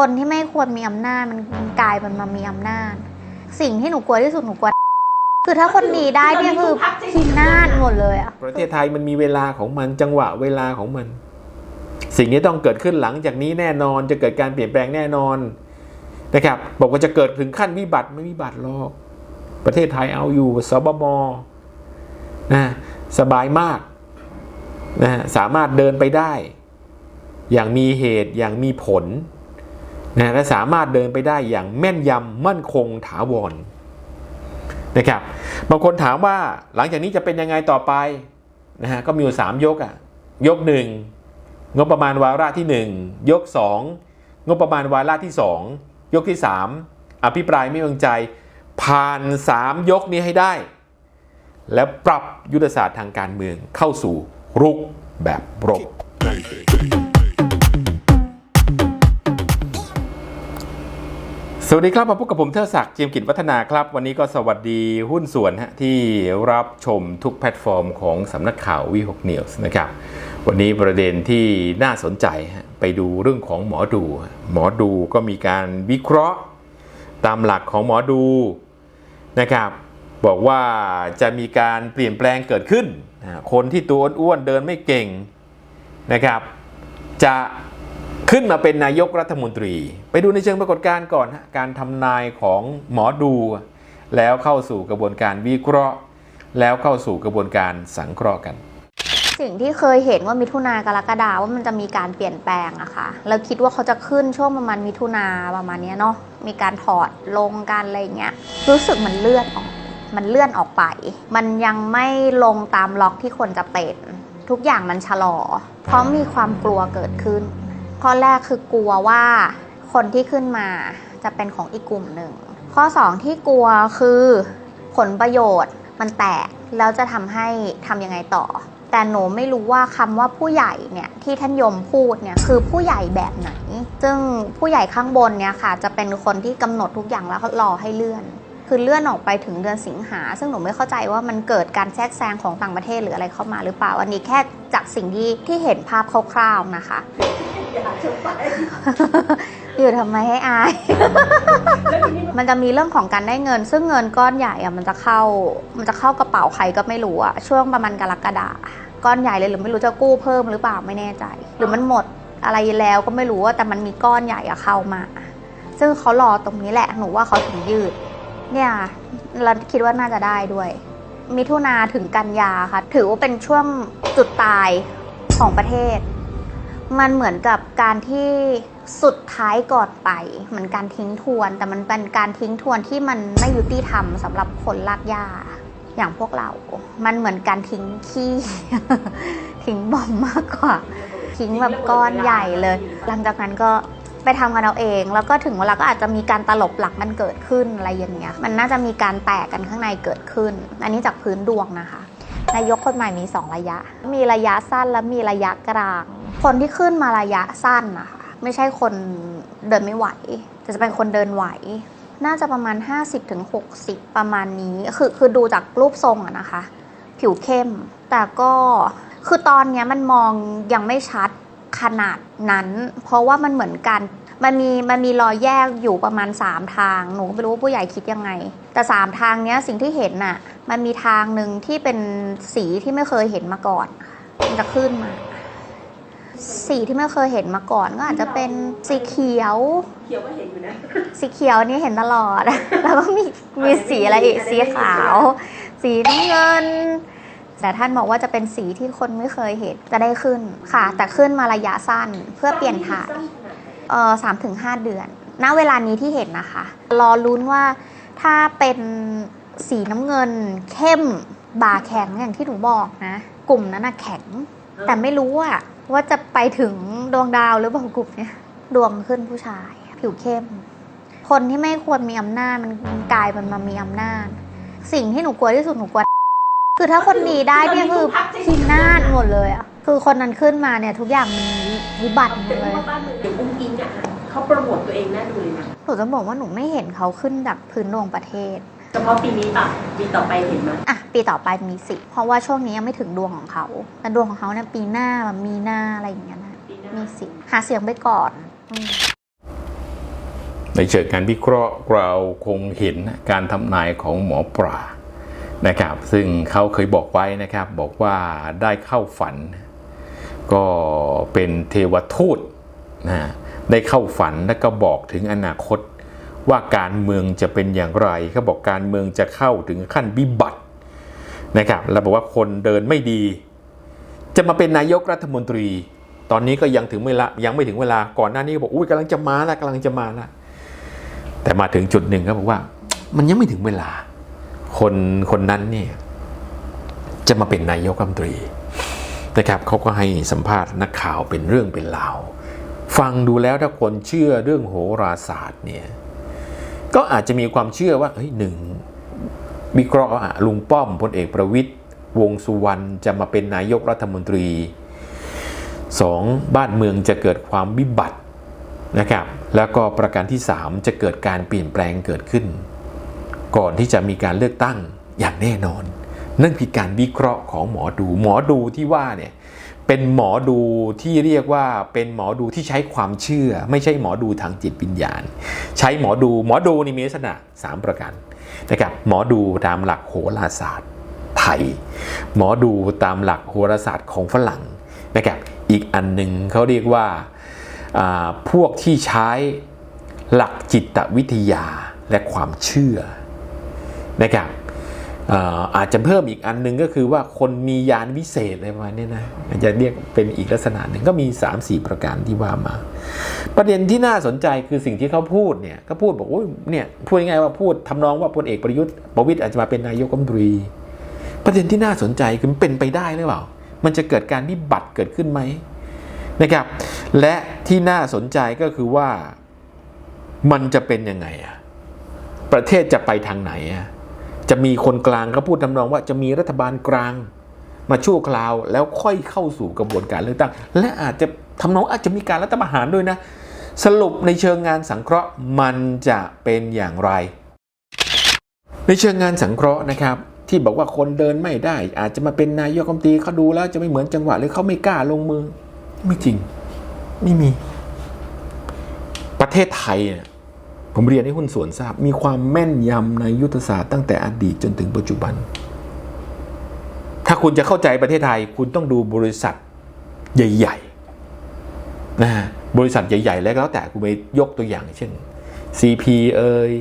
คนที่ไม่ควรมีอำนาจมันกลายเป็นมามีอำนาจ สิ่งที่หนูกลัวที่สุดหนูกลัวคือถ้าคนดีได้เนี่ยคือพินาศหมดเลยอะประเทศไทยมันมีเวลาของมันจังหวะเวลาของมัน สิ่งนี้ต้องเกิดขึ้นหลังจากนี้แน่นอนจะเกิดการเปลี่ยนแปลงแน่นอนนะครับบอกว่าจะเกิดถึงขั้นวิบัติไม่วิบัติหรอกประเทศไทยเอาอยู่สบมนะสบายมากนะสามารถเดินไปได้ อย่างมีเหตุอย่างมีผล นะและสามารถเดินไปได้อย่างแม่นยำมั่นคงถาวรนะครับบางคนถามว่าหลังจากนี้จะเป็นยังไงต่อไปนะฮะก็มีอยู่สามยกอะยกหนึ่งงบประมาณวาระที่หนึ่งยกสองงบประมาณวาระที่สองยกที่สามอภิปรายไม่วางใจ ผ่านสามยกนี้ให้ได้ แล้วปรับยุทธศาสตร์ทางการเมืองเข้าสู่รุกแบบรบ สวัสดีครับมาพบกับผมเทิดศักดิ์เจียมกิจวัฒนาครับ วันนี้ก็สวัสดีหุ้นส่วนฮะที่รับชมทุกแพลตฟอร์มของสำนักข่าววีหกนิวส์นะครับ วันนี้ประเด็นที่น่าสนใจไปดูเรื่องของหมอดู หมอดูก็มีการวิเคราะห์ตามหลักของหมอดูนะครับ บอกว่าจะมีการเปลี่ยนแปลงเกิดขึ้น คนที่ตัวอ้วนๆเดินไม่เก่งนะครับ จะ ขึ้นมาเป็นนายกรัฐมนตรี ไปดูในเชิงปรากฏการณ์ก่อนฮะการทำนายของหมอดู แล้วเข้าสู่กระบวนการวิเคราะห์ แล้วเข้าสู่กระบวนการสังเคราะห์กัน สิ่งที่เคยเห็นว่ามิถุนากรกฎาว่ามันจะมีการเปลี่ยนแปลงอะค่ะแล้วคิดว่าเขาจะขึ้นช่วงประมาณมิถุนาประมาณเนี้ยเนาะมีการถอดลงการอะไรเงี้ยรู้สึกมันเลื่อนออกมันเลื่อนออกไป มันยังไม่ลงตามล็อกที่ควรจะเป็น ทุกอย่างมันชะลอ เพราะมีความกลัวเกิดขึ้น ข้อแรกคือกลัวว่าคนที่ขึ้นมาจะเป็นของอีกกลุ่มหนึ่ง ข้อ 2 ที่กลัวคือผลประโยชน์มันแตกแล้วจะทำให้ทำยังไงต่อ แต่หนูไม่รู้ว่าคำว่าผู้ใหญ่เนี่ยที่ท่านยมพูดเนี่ยคือผู้ใหญ่แบบไหน ซึ่งผู้ใหญ่ข้างบนเนี่ยค่ะจะเป็นคนที่กำหนดทุกอย่างแล้วรอให้เลื่อนคือเลื่อนออกไปถึงเดือนสิงหา ซึ่งหนูไม่เข้าใจว่ามันเกิดการแทรกแซงของต่างประเทศหรืออะไรเข้ามาหรือเปล่า อันนี้แค่จากสิ่งที่ที่เห็นภาพคร่าวๆนะคะ อยู่ทำไมให้อายมันจะมีเรื่องของการได้เงิน ซึ่งเงินก้อนใหญ่อะมันจะเข้า มันจะเข้ากระเป๋าใครก็ไม่รู้อะช่วงประมาณกรกฎาก้อนใหญ่เลยหรือไม่รู้จะกู้เพิ่มหรือเปล่าไม่แน่ใจ หรือมันหมดอะไรแล้วก็ไม่รู้อะแต่มันมีก้อนใหญ่อะเข้ามา ซึ่งเขารอตรงนี้แหละหนูว่าเขาถึงยืด เนี่ยเราคิดว่าน่าจะได้ด้วย มิถุนาถึงกันยาค่ะ ถือว่าเป็นช่วงจุดตายของประเทศ มันเหมือนกับการที่สุดท้ายก่อนไปเหมือนการทิ้งทวน แต่มันเป็นการทิ้งทวนที่มันไม่ยุติธรรมสำหรับคนลากหญ้าอย่างพวกเรา มันเหมือนการทิ้งขี้ทิ้งบอมมากกว่า ทิ้งแบบก้อนใหญ่เลย หลังจากนั้นก็ไปทำกันเอาเอง แล้วก็ถึงเวลาก็อาจจะมีการตลบหลักมันเกิดขึ้นอะไรอย่างเงี้ย มันน่าจะมีการแตกกันข้างในเกิดขึ้น อันนี้จากพื้นดวงนะคะ นายกคนใหม่มี 2 ระยะ มีระยะสั้นและมีระยะกลาง คนที่ขึ้นมาระยะสั้นนะคะไม่ใช่คนเดินไม่ไหว แต่จะเป็นคนเดินไหว น่าจะประมาณ 50-60 ประมาณนี้ คือคือดูจากรูปทรงอะนะคะ ผิวเข้ม แต่ก็คือตอนนี้มันมองยังไม่ชัดขนาดนั้น เพราะว่ามันเหมือนกัน มันมีมันมีรอยแยกอยู่ประมาณ 3 ทาง หนูก็ไม่รู้ว่าผู้ใหญ่คิดยังไง แต่ 3 ทางเนี้ยสิ่งที่เห็นน่ะ มันมีทางหนึ่งที่เป็นสีที่ไม่เคยเห็นมาก่อน มันจะขึ้นมา สีที่ไม่เคยเห็นมาก่อนก็อาจจะเป็นสีเขียว เขียวก็เห็นอยู่นะสีเขียวนี่เห็นตลอด แล้วก็มีมีสีอะไรอีกสีขาว สีน้ำเงิน แต่ท่านบอกว่าจะเป็นสีที่คนไม่เคยเห็นจะได้ขึ้นค่ะ แต่ขึ้นมาระยะสั้นเพื่อเปลี่ยนถ่ายเออสามถึงห้าเดือน ณ เวลานี้ที่เห็นนะคะ รอลุ้นว่าถ้าเป็นสีน้ำเงิน เข้มบาแข็งอย่างที่หนูบอกนะ กลุ่มนั้นนะแข็ง แต่ไม่รู้อะ ว่าจะไปถึงดวงดาวหรือเปล่ากลุ่มเนี้ยดวงขึ้นผู้ชาย ผิวเข้ม คนที่ไม่ควรมีอำนาจมันกลายเป็นมามีอำนาจ สิ่งที่หนูกลัวที่สุดหนูกลัวคือถ้าคนดีได้เนี่ยคือพินาศหมดเลยอะคือคนนั้นขึ้นมาเนี่ยทุกอย่างมันวิบัติหมดเป็นเลยพ่อบ้านเมืองอย่างอุ้งอิงอะเขาโปรโมทตัวเองน่าดูเลยนะหนูจะบอกว่าหนูไม่เห็นเขาขึ้นจากพื้นดวงประเทศ เฉพาะปีนี้ป่ะปีต่อไปเห็นไหมอะปีต่อไปมีสิทธิ์เพราะว่าช่วงนี้ยังไม่ถึงดวงของเขาแต่ดวงของเขาเนี่ยปีหน้าแบบมีหน้าอะไรอย่างเงี้ยนะปีหน้ามีสิทธิ์หาเสียงไปก่อนอืม ในเชิงการวิเคราะห์เราคงเห็นการทำนายของหมอปลานะครับ ซึ่งเขาเคยบอกไว้นะครับ บอกว่าได้เข้าฝัน ก็เป็นเทวทูตนะได้เข้าฝันแล้วก็บอกถึงอนาคต ว่าการเมืองจะเป็นอย่างไรเขาบอกการเมืองจะเข้าถึงขั้นวิบัตินะครับแล้วบอกว่าคนเดินไม่ดี จะมาเป็นนายกรัฐมนตรี ตอนนี้ก็ยังถึงเวลายังไม่ถึงเวลาก่อนหน้านี้ก็บอกอุ้ยกำลังจะมาแล้วกำลังจะมาแล้วแต่มาถึงจุดหนึ่งก็บอกว่า มันยังไม่ถึงเวลา คนคนนั้นเนี่ยจะมาเป็นนายกรัฐมนตรีนะครับเขาก็ให้สัมภาษณ์นักข่าวเป็นเรื่องเป็นราวฟังดูแล้วถ้าคนเชื่อเรื่องโหราศาสตร์เนี่ย ก็อาจจะมีความเชื่อว่าเฮ้ยหนึ่งวิเคราะห์ลุงป้อมพลเอกประวิตยวงสุวรรณจะมาเป็นนายกรัฐมนตรีสองบ้านเมืองจะเกิดความวิบัตินะครับ แล้วก็ประการที่ 3 จะเกิดการเปลี่ยนแปลงเกิดขึ้น ก่อนที่จะมีการเลือกตั้งอย่างแน่นอน นั่นคือการวิเคราะห์ของหมอดู หมอดูที่ว่าเนี่ย เป็นหมอดูที่เรียกว่าเป็นหมอดูที่ใช้ความเชื่อ ไม่ใช่หมอดูทางจิตวิญญาณ ใช้หมอดูหมอดูนี่มีลักษณะ 3 ประการนะครับหมอดูตามหลักโหราศาสตร์ไทย หมอดูตามหลักโหราศาสตร์ของฝรั่งนะครับอีกอันหนึ่งเขาเรียกว่าอ่าพวกที่ใช้หลักจิตวิทยาและความเชื่อนะครับ อาจจะเพิ่มอีกอันหนึ่งก็คือว่าคนมียานวิเศษอะไรประมาณนี้นะอาจจะเรียกเป็นอีกลักษณะหนึ่งก็มี 3-4 ประการที่ว่ามา ประเด็นที่น่าสนใจคือสิ่งที่เขาพูดเนี่ยก็พูดบอกโอ้ยเนี่ยพูดง่ายๆว่าพูดทำนองว่าพลเอกประยุทธ์ประวิตยอาจจะมาเป็นนายกรัฐมนตรี ประเด็นที่น่าสนใจคือมันเป็นไปได้หรือเปล่า มันจะเกิดการวิบัติเกิดขึ้นไหมนะครับ และที่น่าสนใจก็คือว่ามันจะเป็นยังไงอะประเทศจะไปทางไหนอะ จะมีคนกลางก็พูดทำนองว่าจะมีรัฐบาลกลางมาชั่วคราว แล้วค่อยเข้าสู่กระบวนการเลือกตั้ง และอาจจะทำนองอาจจะมีการรัฐประหารด้วยนะ สรุปในเชิงงานสังเคราะห์มันจะเป็นอย่างไร ในเชิงงานสังเคราะห์นะครับ ที่บอกว่าคนเดินไม่ได้ อาจจะมาเป็นนายกรัฐมนตรีเขาดูแล้วจะไม่เหมือนจังหวะหรือเขาไม่กล้าลงมือ ไม่จริง ไม่มี ประเทศไทยเนี่ย ผมเรียนให้หุ้นส่วนทราบ มีความแม่นยำในยุทธศาสตร์ตั้งแต่อดีตจนถึงปัจจุบัน ถ้าคุณจะเข้าใจประเทศไทย คุณต้องดูบริษัทใหญ่ๆนะบริษัทใหญ่ ๆ แล้วก็แต่คุณไปยกตัวอย่างเช่น CP เอ่ย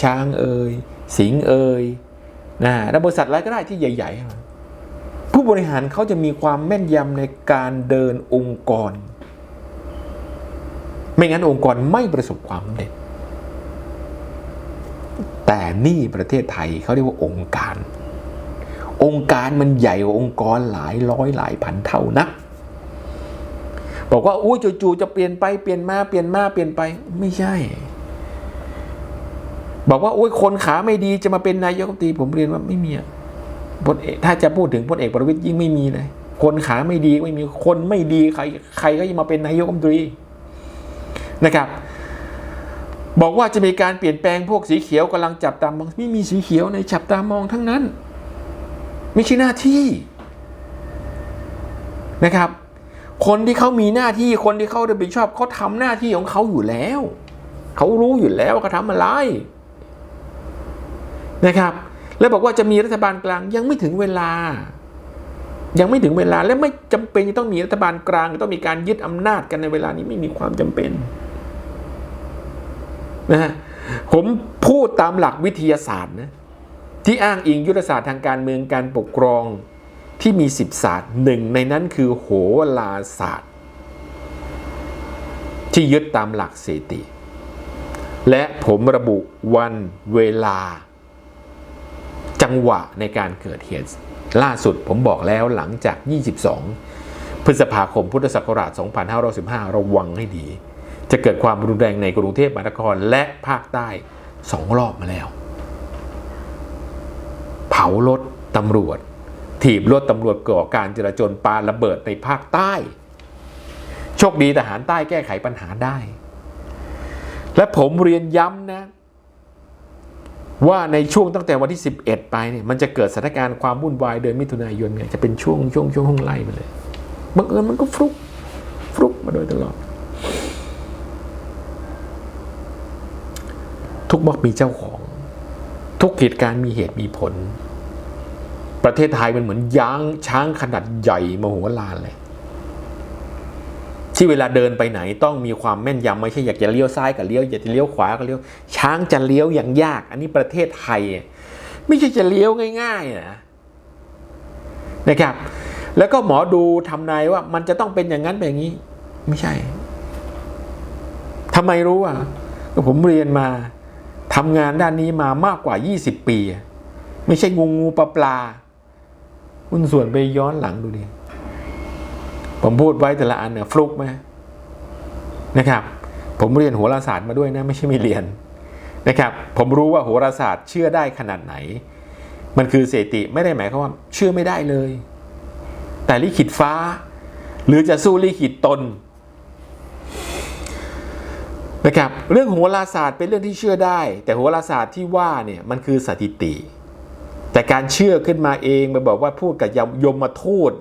ช้างเอ่ยสิงเอ่ยนะแล้วบริษัทอะไรก็ได้ที่ใหญ่ ๆ ผู้บริหารเขาจะมีความแม่นยำในการเดินองค์กร ไม่งั้นองค์กรไม่ประสบความสำเร็จ แต่นี่ประเทศไทยเขาเรียกว่าองค์การ องค์การมันใหญ่กว่าองค์กรหลายร้อยหลายพันเท่านักบอกว่าอุ้ยจู่ๆจะเปลี่ยนไปเปลี่ยนมาเปลี่ยนมาเปลี่ยนไปไม่ใช่ บอกว่าโอ้ยคนขาไม่ดีจะมาเป็นนายกรัฐมนตรีผมเรียนว่าไม่มีพลเอกถ้าจะพูดถึงพลเอกประวิตยยิ่งไม่มีเลย คนขาไม่ดีไม่มีคนไม่ดีใครใครก็จะมาเป็นนายกรัฐมนตรีนะครับ บอกว่าจะมีการเปลี่ยนแปลงพวกสีเขียวกำลังจับตามองไม่มีสีเขียวในจับตามองทั้งนั้น ไม่ใช่หน้าที่นะครับ คนที่เขามีหน้าที่คนที่เขารับผิดชอบเขาทำหน้าที่ของเขาอยู่แล้ว เขารู้อยู่แล้วว่าเขาทำอะไรนะครับ แล้วบอกว่าจะมีรัฐบาลกลางยังไม่ถึงเวลา ยังไม่ถึงเวลาและไม่จำเป็นจะต้องมีรัฐบาลกลางต้องมีการยึดอำนาจกันในเวลานี้ไม่มีความจำเป็น นะฮะผมพูดตามหลักวิทยาศาสตร์นะที่อ้างอิงยุทธศาสตร์ทางการเมืองการปกครองที่มีสิบศาสตร์หนึ่งในนั้นคือโหราศาสตร์ ที่ยึดตามหลักเศรษฐิและผมระบุวันเวลา จังหวะในการเกิดเหตุ ล่าสุดผมบอกแล้วหลังจาก 22 พฤษภาคมพุทธศักราช 2515 ระวังให้ดี จะเกิดความรุนแรงในกรุงเทพมหานครและภาคใต้สองรอบมาแล้ว เผารถตำรวจ ถีบรถตำรวจก่อการจราจรปาระเบิดในภาคใต้ โชคดีทหารใต้แก้ไขปัญหาได้ และผมเรียนย้ำนะ ว่าในช่วงตั้งแต่วันที่ 11 ไปเนี่ยมันจะเกิดสถานการณ์ความวุ่นวายเดือนมิถุนายนเนี่ยจะเป็นช่วงช่วงช่วงห้องไล่มาเลยบังเอิญมันก็ฟลุกฟลุกมาโดยตลอด บอกมีเจ้าของ ทุกเหตุการณ์มีเหตุมีผล ประเทศไทยมันเหมือนย้างช้างขนาดใหญ่มโหฬารเลยที่เวลาเดินไปไหนต้องมีความแม่นยำไม่ใช่อยากจะเลี้ยวซ้ายกับเลี้ยวอยากจะเลี้ยวขวาก็เลี้ยว ช้างจะเลี้ยวอย่างยาก อันนี้ประเทศไทย ไม่ใช่จะเลี้ยวง่ายๆนะนะครับ แล้วก็หมอดูทำนายว่ามันจะต้องเป็นอย่างนั้นเป็นอย่างนี้ ไม่ใช่ทำไมรู้อะก็ผมเรียนมา ทำงานด้านนี้มามากกว่า 20 ปี ไม่ใช่งูงูปลาปลาคุณส่วนไปย้อนหลังดูดิผมพูดไว้แต่ละอันเนี่ยฟลุกไหมนะครับ ผมเรียนโหราศาสตร์มาด้วยนะ ไม่ใช่ไม่เรียนนะครับ ผมรู้ว่าโหราศาสตร์เชื่อได้ขนาดไหน มันคือเสติไม่ได้หมายความว่า เชื่อไม่ได้เลย แต่ลิขิตฟ้า หรือจะสู้ลิขิตตน นะครับเรื่องโหราศาสตร์เป็นเรื่องที่เชื่อได้ แต่โหราศาสตร์ที่ว่าเนี่ยมันคือสถิติ แต่การเชื่อขึ้นมาเองไปบอกว่าพูดกับยมมาทูต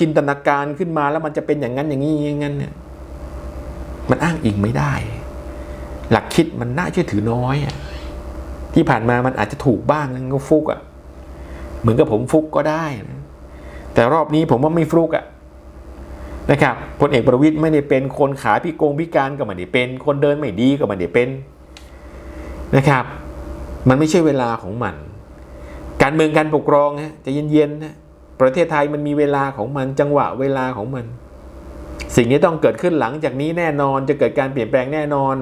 จินตนาการขึ้นมาแล้วมันจะเป็นอย่างนั้นอย่างนี้อย่างนั้นเนี่ยมันอ้างอิงไม่ได้ หลักคิดมันน่าเชื่อถือน้อยอะที่ผ่านมามันอาจจะถูกบ้างนะก็ฟุกอะเหมือนกับผมฟุกก็ได้นะแต่รอบนี้ผมว่าไม่ฟุกอะ นะครับพลเอกประวิตยไม่ได้เป็นคนขาพิกงพิการก็ไม่ได้เป็น คนเดินไม่ดีก็ไม่ได้เป็นนะครับ มันไม่ใช่เวลาของมัน การเมืองการปกครองฮะจะเย็นๆนะประเทศไทยมันมีเวลาของมันจังหวะเวลาของมัน สิ่งที่ต้องเกิดขึ้นหลังจากนี้แน่นอนจะเกิดการเปลี่ยนแปลงแน่นอน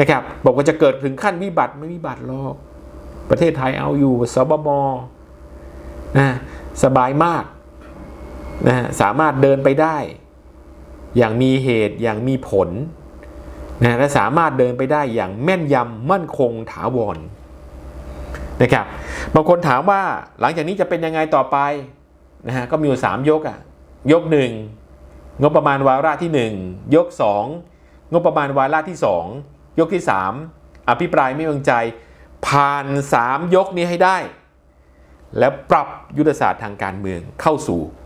นะครับบอกว่าจะเกิดถึงขั้นวิบัติไม่วิบัติหรอกประเทศไทยเอาอยู่สบมนะสบายมาก นะสามารถเดินไปได้ อย่างมีเหตุอย่างมีผลนะและสามารถเดินไปได้อย่างแม่นยำมั่นคงถาวรนะครับบางคนถามว่าหลังจากนี้จะเป็นยังไงต่อไปนะฮะก็มีอยู่สามยกอะ่ะยกหนึ่งงบประมาณวาระที่หนึ่งยกสองงบประมาณวาระที่สองยกที่สามอภิปรายไม่วางใจ ผ่านสามยกนี้ให้ได้ แล้วปรับยุทธศาสตร์ทางการเมืองเข้าสู่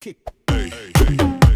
kick. Hey, hey, hey.